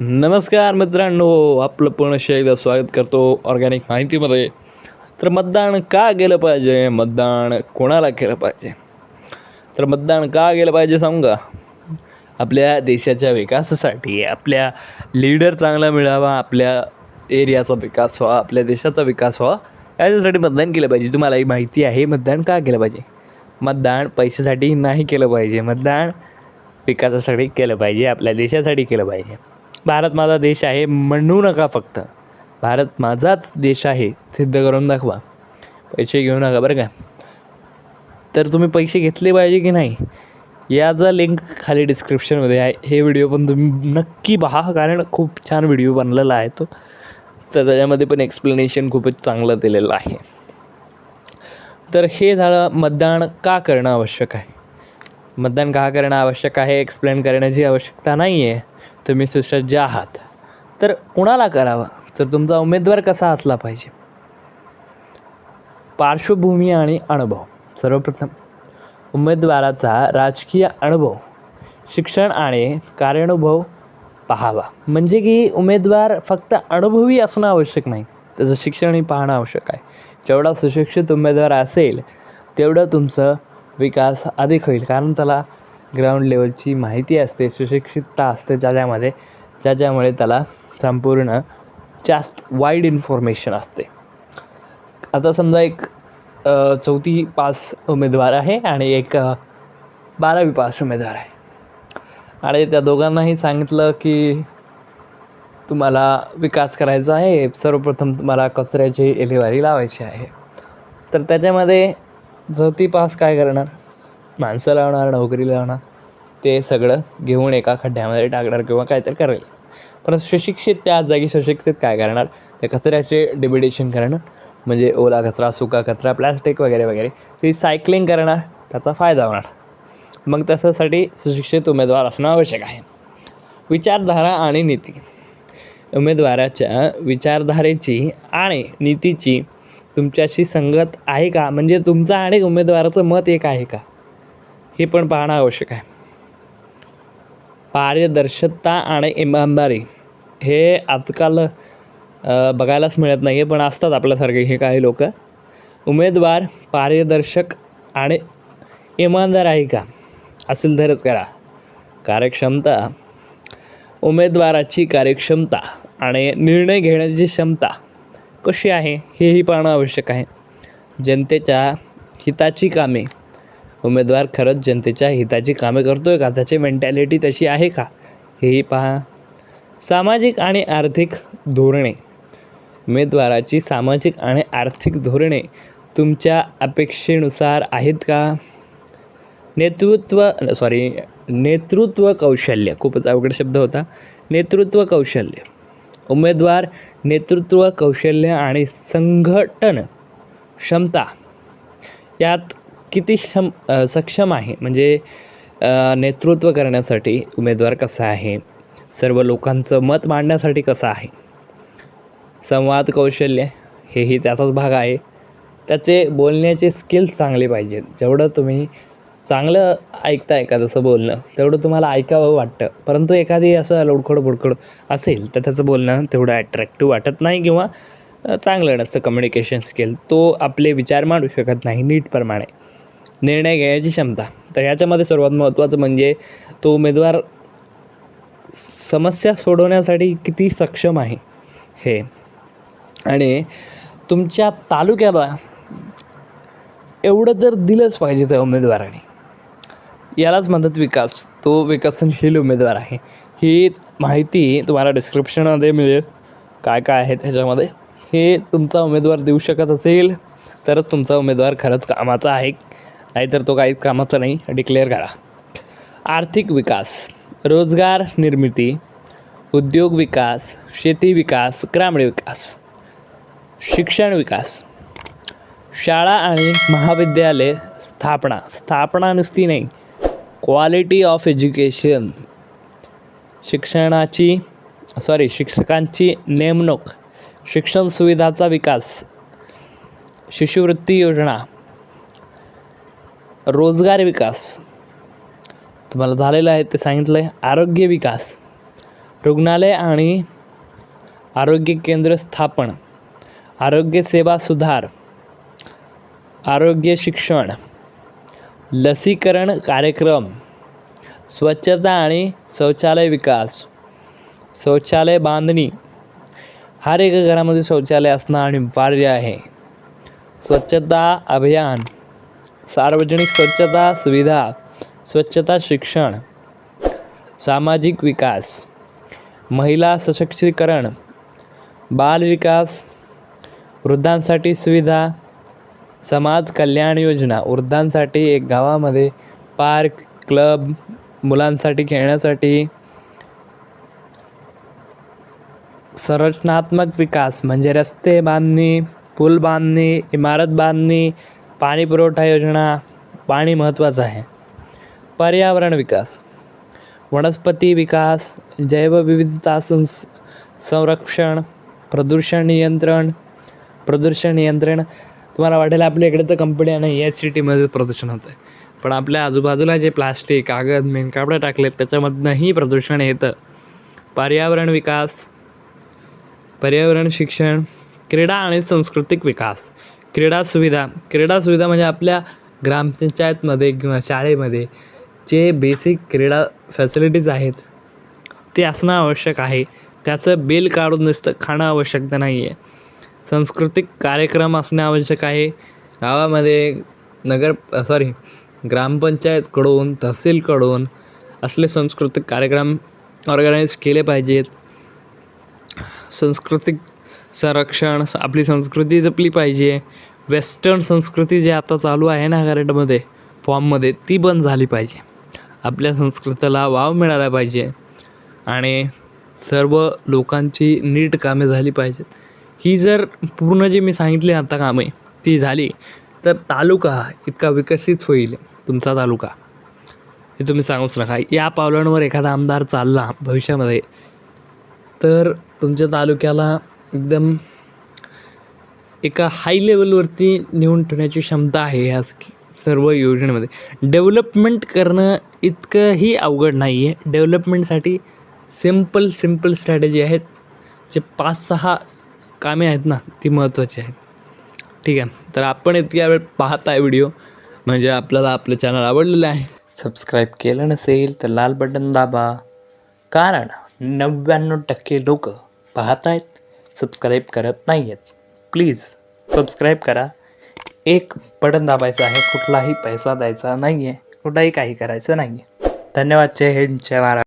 नमस्कार मित्रांनो आपलं पुनश्च एकदा स्वागत करतो ऑर्गॅनिक माहितीमध्ये. तर मतदान का केलं पाहिजे? मतदान कोणाला केलं पाहिजे? तर मतदान का गेलं पाहिजे सांगू का? आपल्या देशाच्या विकासासाठी आपल्या लीडर चांगला मिळावा आपल्या एरियाचा विकास व्हा आपल्या देशाचा विकास व्हा याच्यासाठी मतदान केलं पाहिजे. तुम्हाला ही माहिती आहे मतदान का केलं पाहिजे? मतदान पैशासाठी नाही केलं पाहिजे. मतदान विकासासाठी केलं पाहिजे आपल्या देशासाठी केलं पाहिजे. भारत माझा देश आहे म्हणू नका फक्त. भारत माझाच देश आहे सिद्ध करून दाखवा. पैसे घेऊ नका बरं का. तर तुम्ही पैसे घेतले पाहिजे की नाही? याचा लिंक खाली डिस्क्रिप्शनमध्ये आहे. हे व्हिडिओ पण तुम्ही नक्की पहा कारण खूप छान व्हिडिओ बनलेला आहे तो. तर त्याच्यामध्ये पण एक्सप्लेनेशन खूपच चांगलं दिलेलं आहे. तर हे झालं मतदान का करणं आवश्यक आहे? मतदान का करणं आवश्यक आहे? एक्सप्लेन करण्याची आवश्यकता नाही आहे तुम्ही सुसज्ज आहात. तर कुणाला करावा? तर तुमचा उमेदवार कसा असला पाहिजे? पार्श्वभूमी आणि अनुभव. सर्वप्रथम उमेदवाराचा राजकीय अनुभव शिक्षण आणि कार्यानुभव पाहावा. म्हणजे की उमेदवार फक्त अनुभवी असणं आवश्यक नाही त्याचं शिक्षणही पाहणं आवश्यक आहे. जेवढा सुशिक्षित उमेदवार असेल तेवढं तुमचं विकास अधिक होईल. कारण त्याला ग्राउंड लेवलची माहिती असते सुशिक्षितता असते ज्याच्यामध्ये ज्याच्यामुळे त्याला संपूर्ण जास्त वाईड इन्फॉर्मेशन असते. आता समजा एक चौथी पास उमेदवार आहे आणि एक बारावी पास उमेदवार आहे. आणि त्या दोघांनाही सांगितलं की तुम्हाला विकास करायचा आहे सर्वप्रथम तुम्हाला कचऱ्याची इलेवारी लावायची आहे. तर त्याच्यामध्ये चौथी पास काय करणार? माणसं लावणार नोकरी लावणार ते सगळं घेऊन एका खड्ड्यामध्ये टाकणार किंवा काहीतरी करेल. पण सुशिक्षित त्या जागी सुशिक्षित काय करणार? त्या कचऱ्याचे डिबिडेशन करणं म्हणजे ओला कचरा सुका कचरा प्लॅस्टिक वगैरे वगैरे रिसायकलिंग करणार त्याचा फायदा होणार. मग त्याच्यासाठी सुशिक्षित उमेदवार असणं आवश्यक आहे. विचारधारा आणि नीती. उमेदवाराच्या विचारधारेची आणि नीतीची तुमच्याशी संगत आहे का? म्हणजे तुमचं आणि उमेदवाराचं मत एक आहे का? हे पण पाहणं आवश्यक आहे. पारदर्शकता आणि इमानदारी हे आजकाल बघायलाच मिळत नाही आहे पण असतात आपल्यासारखे हे काही लोक. उमेदवार पारदर्शक आणि इमानदार आहे का? असेल तरच करा. कार्यक्षमता उमेदवाराची कार्यक्षमता आणि निर्णय घेण्याची क्षमता कशी आहे हेही पाहणं आवश्यक आहे. जनतेच्या हिताची कामे उमेदवार खरंच जनतेच्या हिताची कामे करतो आहे का? त्याची मेंटॅलिटी तशी आहे का? हेही पहा. सामाजिक आणि आर्थिक धोरणे. उमेदवाराची सामाजिक आणि आर्थिक धोरणे तुमच्या अपेक्षेनुसार आहेत का? नेतृत्व सॉरी नेतृत्व कौशल्य. खूपच अवघड शब्द होता. नेतृत्व कौशल्य. उमेदवार नेतृत्व कौशल्य आणि संघटन क्षमता. यात किती क्षम सक्षम आहे? म्हणजे नेतृत्व करण्यासाठी उमेदवार कसा आहे? सर्व लोकांचं मत मांडण्यासाठी कसं आहे? संवाद कौशल्य हेही त्याचाच भाग आहे. त्याचे बोलण्याचे स्किल्स चांगले पाहिजेत. जेवढं तुम्ही चांगलं ऐकता एखादंसं बोलणं तेवढं तुम्हाला ऐकावं वाटतं. परंतु एखादी असं लोडखोड बुडखोड असेल तर त्याचं बोलणं तेवढं ॲट्रॅक्टिव्ह वाटत नाही किंवा चांगलं नसतं. कम्युनिकेशन स्किल तो आपले विचार मांडू शकत नाही नीटप्रमाणे. निर्णय घेण्याची क्षमता. तर याच्यामध्ये सर्वात महत्त्वाचं म्हणजे तो उमेदवार समस्या सोडवण्यासाठी किती सक्षम आहे हे. आणि तुमच्या तालुक्याला एवढं तर दिलंच पाहिजे त्या उमेदवाराने यालाच म्हणतात विकास. तो विकसनशील उमेदवार आहे. ही माहिती तुम्हाला डिस्क्रिप्शनमध्ये मिळेल. काय काय आहे त्याच्यामध्ये हे तुमचा उमेदवार देऊ शकत असेल तरच तुमचा उमेदवार खरंच कामाचा आहे. नाहीतर तो काहीच कामाचा नाही डिक्लेअर करा आर्थिक विकास रोजगार निर्मिती उद्योग विकास शेती विकास ग्रामीण विकास शिक्षण विकास शाळा आणि महाविद्यालय स्थापना स्थापना नुसती नाही क्वालिटी ऑफ एज्युकेशन शिक्षणाची सॉरी शिक्षकांची नेमणूक शिक्षण सुविधाचा विकास शिष्यवृत्ती योजना रोजगार विकास. तुम्हाला झालेलं आहे ते सांगितलं आहे आरोग्य विकास. रुग्णालय आणि आरोग्य केंद्र स्थापन. आरोग्य सेवा सुधार. आरोग्य शिक्षण. लसीकरण कार्यक्रम. स्वच्छता आणि शौचालय विकास. शौचालय बांधणी. हर एका घरामध्ये शौचालय असणं अनिवार्य आहे. स्वच्छता अभियान. सार्वजनिक स्वच्छता सुविधा स्वच्छता शिक्षण सामाजिक विकास महिला सशक्तीकरण बालविकास वृद्धांसाठी सुविधा समाज कल्याण योजना वृद्धांसाठी एक गावामध्ये पार्क क्लब मुलांसाठी खेळण्यासाठी संरचनात्मक विकास म्हणजे रस्ते बांधणी पूल बांधणी इमारत बांधणी पाणी पुरवठा योजना पाणी महत्त्वाचं आहे. पर्यावरण विकास. वनस्पती विकास जैवविविधता संस संरक्षण प्रदूषण नियंत्रण प्रदूषण नियंत्रण. तुम्हाला वाटेल आपल्या इकडे तर कंपन्या नाही याच सिटीमध्ये प्रदूषण होतं आहे पण आपल्या आजूबाजूला जे प्लास्टिक कागद मेनकापडे टाकलेत त्याच्यामधनंही प्रदूषण येतं. पर्यावरण विकास पर्यावरण शिक्षण क्रीडा आणि सांस्कृतिक विकास. क्रीडा सुविधा क्रीडा सुविधा म्हणजे आपल्या ग्रामपंचायतमध्ये किंवा शाळेमध्ये जे बेसिक क्रीडा फॅसिलिटीज आहेत ते असणं आवश्यक आहे. त्याचं बिल काढून नुसतं खाणं आवश्यकता नाही आहे सांस्कृतिक कार्यक्रम असणे आवश्यक आहे. गावामध्ये नगर सॉरी ग्रामपंचायतकडून तहसीलकडून असले सांस्कृतिक कार्यक्रम ऑर्गनाईज केले पाहिजेत. सांस्कृतिक संरक्षण आपली संस्कृती जपली पाहिजे. वेस्टर्न संस्कृती जी आता चालू आहे ना करंटमध्ये फॉर्ममध्ये ती बंद झाली पाहिजे. आपल्या संस्कृतीला वाव मिळाला पाहिजे. आणि सर्व लोकांची नीट कामे झाली पाहिजेत. ही जर पूर्ण जी मी सांगितली आता कामे ती झाली तर तालुका इतका विकसित होईल तुमचा तालुका. हे तुम्ही सांगूच नका. या पावलांवर एखादा आमदार चालला भविष्यामध्ये तर तुमच्या तालुक्याला एकदम एका हाय लेवलवरती नेऊन ठेवण्याची क्षमता आहे ह्या सर्व योजनेमध्ये. डेव्हलपमेंट करणं इतकंही अवघड नाही आहे डेव्हलपमेंटसाठी सिंपल सिंपल स्ट्रॅटेजी आहेत. जे पाच सहा कामे आहेत ना ती महत्त्वाची आहेत. ठीक आहे. तर आपण इतक्या वेळ पाहत आहे व्हिडिओ म्हणजे आपल्याला आपलं चॅनल आवडलेलं आहे. सबस्क्राईब केलं नसेल तर लाल बटन दाबा. कारण नव्याण्णव टक्के लोक पाहत आहेत सबस्क्राईब करत नाही आहेत प्लीज सबस्क्राईब करा. एक बटन दाबायचं आहे कुठलाही पैसा द्यायचा नाही आहे कुठलाही काही करायचं नाही आहे धन्यवाद. जय हिंद जय महाराज